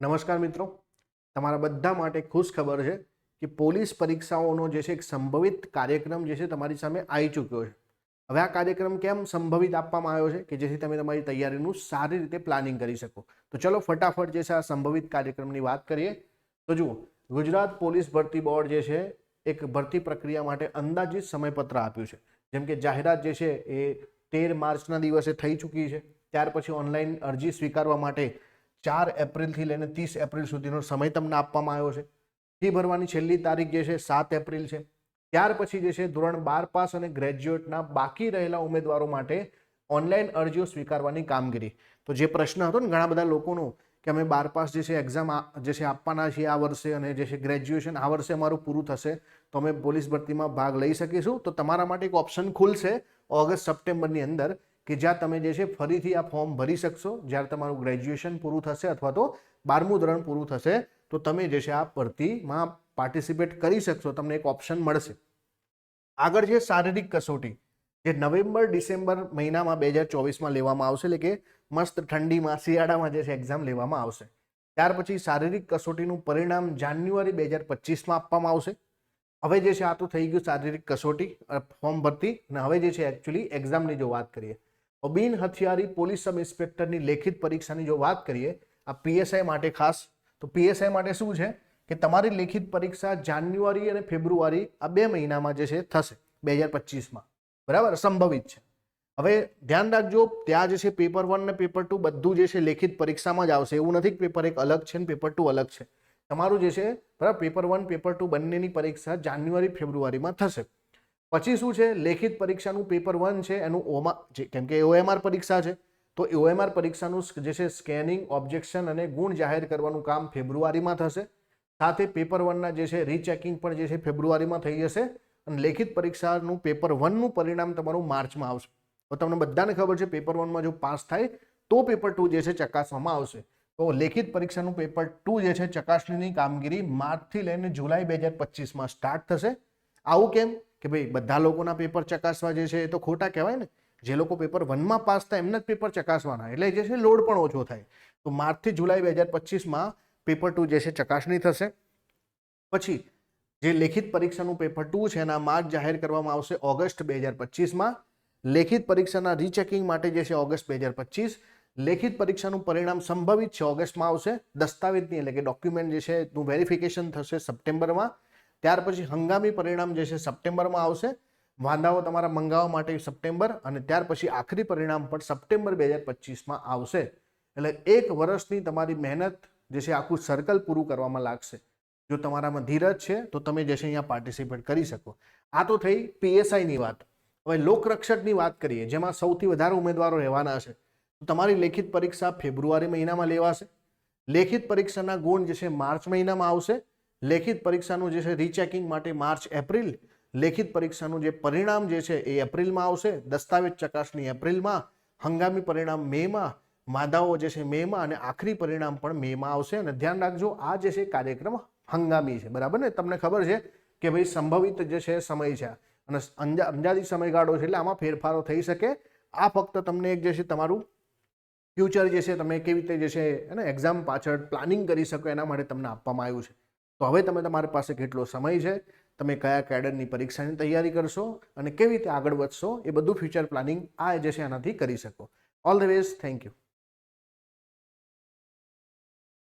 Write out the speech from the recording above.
નમસ્કાર મિત્રો. તમારા બધા માટે ખુશ ખબર છે કે પોલીસ પરીક્ષાઓનો જે છે એક સંભવિત કાર્યક્રમ જે છે તમારી સામે આવી ચૂક્યો છે. હવે આ કાર્યક્રમ કેમ સંભવિત આપવામાં આવ્યો છે કે જેથી તમે તમારી તૈયારીનું સારી રીતે પ્લાનિંગ કરી શકો? તો ચલો ફટાફટ જે છે આ સંભવિત કાર્યક્રમની વાત કરીએ. તો જુઓ, ગુજરાત પોલીસ ભરતી બોર્ડ જે છે એક ભરતી પ્રક્રિયા માટે અંદાજિત સમયપત્ર આપ્યું છે. જેમ કે જાહેરાત જે છે એ તેર માર્ચના દિવસે થઈ ચૂકી છે. ત્યાર પછી ઓનલાઈન અરજી સ્વીકારવા માટે ચાર એપ્રિલથી લઈને ત્રીસ એપ્રિલ સુધીનો સમય તમને આપવામાં આવ્યો છે. ફી ભરવાની છેલ્લી તારીખ જે છે, સાત એપ્રિલ છે. ત્યાર પછી જે છે, ધોરણ બાર પાસ અને ગ્રેજ્યુએટના બાકી રહેલા ઉમેદવારો માટે ઓનલાઈન અરજીઓ સ્વીકારવાની કામગીરી. તો જે પ્રશ્ન હતો ને ઘણા બધા લોકોનો, કે અમે બાર પાસ જે છે એક્ઝામ જે છે, આપવાના છીએ આ વર્ષે અને જે છે ગ્રેજ્યુએશન આ વર્ષે અમારું પૂરું થશે, તો અમે પોલીસ ભરતીમાં ભાગ લઈ શકીશું. તો તમારા માટે એક ઓપ્શન ખુલશે. ઓગસ્ટ, સપ્ટેમ્બરની અંદર કે જ્યાં તમે જે છે ફરીથી આ ફોર્મ ભરી શકશો, જ્યારે તમારું ગ્રેજ્યુએશન પૂરું થશે અથવા તો બારમું ધોરણ પૂરું થશે, તો તમે જે છે આ ભરતીમાં પાર્ટિસિપેટ કરી શકશો, તમને એક ઓપ્શન મળશે. આગળ છે શારીરિક કસોટી, જે નવેમ્બર, ડિસેમ્બર મહિનામાં બે હજાર ચોવીસમાં લેવામાં આવશે, એટલે કે મસ્ત ઠંડીમાં, શિયાળામાં જે છે એક્ઝામ લેવામાં આવશે. ત્યાર પછી શારીરિક કસોટીનું પરિણામ જાન્યુઆરી બે હજાર પચીસમાં આપવામાં આવશે. હવે જે છે આ તો થઈ ગયું શારીરિક કસોટી ફોર્મ ભરતી, અને હવે જે છે એકચ્યુઅલી એક્ઝામની જો વાત કરીએ બિન હથિયારી પોલીસ સબ ઇન્સ્પેક્ટરની લેખિત પરીક્ષાની જો વાત કરીએ, આ પીએસઆઈ માટે ખાસ, તો પીએસઆઈ માટે શું છે કે તમારી લેખિત પરીક્ષા જાન્યુઆરી અને ફેબ્રુઆરી આ બે મહિનામાં જે છે થશે, બે હજાર પચીસમાં. બરાબર? સંભવિત છે. હવે ધ્યાન રાખજો, ત્યાં જે છે પેપર વન ને પેપર ટુ બધું જે છે લેખિત પરીક્ષામાં જ આવશે. એવું નથી કે પેપર એક અલગ છે ને પેપર ટુ અલગ છે. તમારું જે છે, બરાબર, પેપર વન, પેપર ટુ બંનેની પરીક્ષા જાન્યુઆરી, ફેબ્રુઆરીમાં થશે. પછી શું છે? લેખિત પરીક્ષાનું પેપર વન છે, એનું ઓમા જે, કેમ કે ઓએમઆર પરીક્ષા છે. તો ઓએમઆર પરીક્ષાનું જે છે સ્કેનિંગ ઓબ્જેક્શન અને ગુણ જાહેર કરવાનું કામ ફેબ્રુઆરીમાં થશે. સાથે પેપર વનના જે છે રીચેકિંગ પણ જે છે ફેબ્રુઆરીમાં થઈ જશે. અને લેખિત પરીક્ષાનું પેપર વનનું પરિણામ તમારું માર્ચમાં આવશે. તો તમને બધાને ખબર છે પેપર વનમાં જો પાસ થાય, તો પેપર ટુ જે છે ચકાસવામાં આવશે. તો લેખિત પરીક્ષાનું પેપર ટુ જે છે ચકાસણીની કામગીરી માર્ચથી લઈને જુલાઈ બે હજાર પચીસમાં સ્ટાર્ટ થશે. આવું કેમ? કે ભાઈ, બધા લોકોના પેપર ચકાસવા જે છે એ તો ખોટા કહેવાય ને. જે લોકો પેપર વનમાં પાસ થાય એમના જ પેપર ચકાસવાના. એટલે જે છે લોડ પણ ઓછો થાય. તો માર્ચથી જુલાઈ બે હજાર પચીસમાં પેપર ટુ જે છે ચકાસણી થશે. પછી જે લેખિત પરીક્ષાનું પેપર ટુ છે એના માર્ક જાહેર કરવામાં આવશે ઓગસ્ટ બે હજાર પચીસમાં. લેખિત પરીક્ષાના રીચેકિંગ માટે જે છે ઓગસ્ટ બે હજાર પચીસ. લેખિત પરીક્ષાનું પરિણામ સંભવિત છે ઓગસ્ટમાં આવશે. દસ્તાવેજની એટલે કે ડોક્યુમેન્ટ જે છે એનું વેરિફિકેશન થશે સપ્ટેમ્બરમાં. ત્યાર પછી હંગામી પરિણામ જે છે સપ્ટેમ્બરમાં આવશે. વાંધાઓ તમારા મંગાવવા માટે સપ્ટેમ્બર અને ત્યાર પછી આખરી પરિણામ પણ સપ્ટેમ્બર બે હજાર પચીસમાં આવશે. એટલે એક વર્ષની તમારી મહેનત જે છે આખું સર્કલ પૂરું કરવામાં લાગશે. જો તમારામાં ધીરજ છે, તો તમે જે છે અહીંયા પાર્ટિસિપેટ કરી શકો. આ તો થઈ પીએસઆઈની વાત. હવે લોકરક્ષકની વાત કરીએ, જેમાં સૌથી વધારે ઉમેદવારો રહેવાના છે, તો તમારી લેખિત પરીક્ષા ફેબ્રુઆરી મહિનામાં લેવાશે. લેખિત પરીક્ષાના ગુણ જે છે માર્ચ મહિનામાં આવશે. લેખિત પરીક્ષાનું જે છે રીચેકિંગ માટે માર્ચ, એપ્રિલ. લેખિત પરીક્ષાનું જે પરિણામ જે છે એ એપ્રિલમાં આવશે. દસ્તાવેજ ચકાસણી એપ્રિલમાં, હંગામી પરિણામ મેમાં માદાઓ જે છે મેમાં અને આખરી પરિણામ પણ મેમાં આવશે. અને ધ્યાન રાખજો, આ જે છે કાર્યક્રમ હંગામી છે. બરાબર ને? તમને ખબર છે કે ભાઈ સંભવિત જે છે સમય છે અને અંદાજિત સમયગાળો છે એટલે આમાં ફેરફારો થઈ શકે. આ ફક્ત તમને એક જે છે તમારું ફ્યુચર જે છે તમે કેવી રીતે જે છે એને એક્ઝામ પાછળ પ્લાનિંગ કરી શકો એના માટે તમને આપવામાં આવ્યું છે. તો હવે તમે તમારી પાસે કેટલો સમય છે, તમે કયા કેડરની પરીક્ષાની તૈયારી કરશો અને કેવી રીતે આગળ વધશો એ બધું ફ્યુચર પ્લાનિંગ આ જે છે એનાથી કરી શકો. All the ways thank you